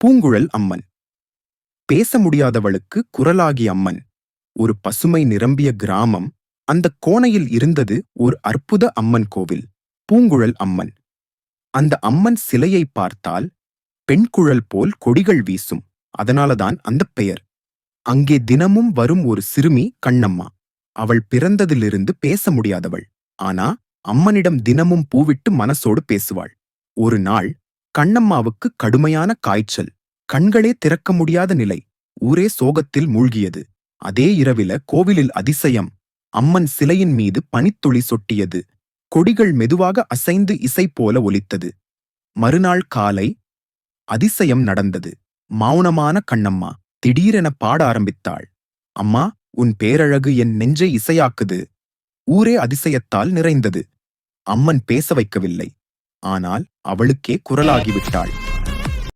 பூங்குழல் அம்மன். பேச முடியாதவளுக்கு குரலாகி அம்மன். ஒரு பசுமை நிரம்பிய கிராமம். அந்த கோணையில் இருந்தது ஒரு அற்புத அம்மன் கோவில். பூங்குழல் அம்மன். அந்த அம்மன் சிலையை பார்த்தால் பெண் குழல் போல் கொடிகள் வீசும். அதனாலதான் அந்த பெயர். அங்கே தினமும் வரும் ஒரு சிறுமி கண்ணம்மா. அவள் பிறந்ததிலிருந்து பேச முடியாதவள். ஆனா அம்மனிடம் தினமும் பூவிட்டு மனசோடு பேசுவாள். ஒரு நாள் கண்ணம்மாவுக்கு கடுமையான காய்ச்சல். கண்களே திறக்க முடியாத நிலை. ஊரே சோகத்தில் மூழ்கியது. அதே இரவில கோவிலில் அதிசயம். அம்மன் சிலையின் மீது பனித்துளி சொட்டியது. கொடிகள் மெதுவாக அசைந்து இசை போல ஒலித்தது. மறுநாள் காலை அதிசயம் நடந்தது. மௌனமான கண்ணம்மா திடீரென பாட ஆரம்பித்தாள். அம்மா உன் பேரழகு என் நெஞ்சை இசையாக்குது. ஊரே அதிசயத்தால் நிறைந்தது. அம்மன் பேச வைக்கவில்லை. ஆனால் அவளுக்கே குரலாகிவிட்டாள்.